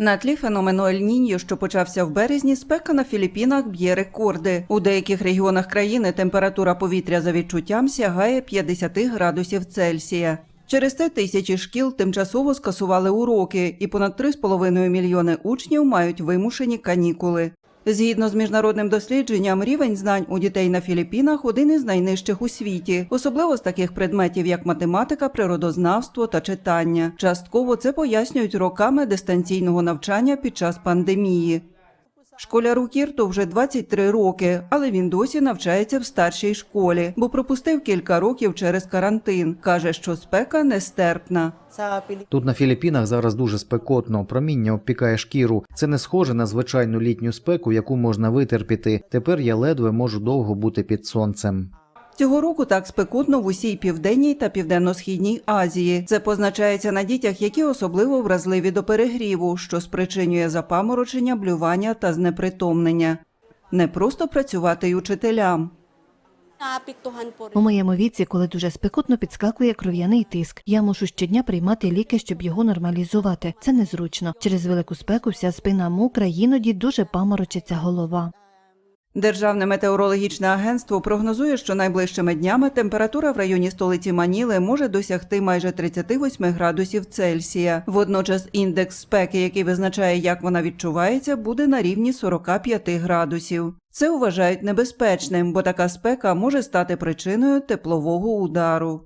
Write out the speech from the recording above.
На тлі феномену Ель-Ніньо, що почався в березні, спека на Філіппінах б'є рекорди. У деяких регіонах країни температура повітря за відчуттям сягає 50 градусів Цельсія. Через це тисячі шкіл тимчасово скасували уроки, і понад 3,5 мільйони учнів мають вимушені канікули. Згідно з міжнародним дослідженням, рівень знань у дітей на Філіппінах один із найнижчих у світі, особливо з таких предметів, як математика, природознавство та читання. Частково це пояснюють роками дистанційного навчання під час пандемії. Школяру Кірту вже 23 роки, але він досі навчається в старшій школі, бо пропустив кілька років через карантин. Каже, що спека нестерпна. Тут на Філіппінах зараз дуже спекотно, проміння обпікає шкіру. Це не схоже на звичайну літню спеку, яку можна витерпіти. Тепер я ледве можу довго бути під сонцем. Цього року так спекотно в усій південній та південно-східній Азії. Це позначається на дітях, які особливо вразливі до перегріву, що спричинює запаморочення, блювання та знепритомнення. Не просто працювати й учителям. У моєму віці, коли дуже спекотно підскакує кров'яний тиск, я мушу щодня приймати ліки, щоб його нормалізувати. Це незручно. Через велику спеку вся спина мокра, іноді дуже паморочиться голова. Державне метеорологічне агентство прогнозує, що найближчими днями температура в районі столиці Маніли може досягти майже 38 градусів Цельсія. Водночас індекс спеки, який визначає, як вона відчувається, буде на рівні 45 градусів. Це вважають небезпечним, бо така спека може стати причиною теплового удару.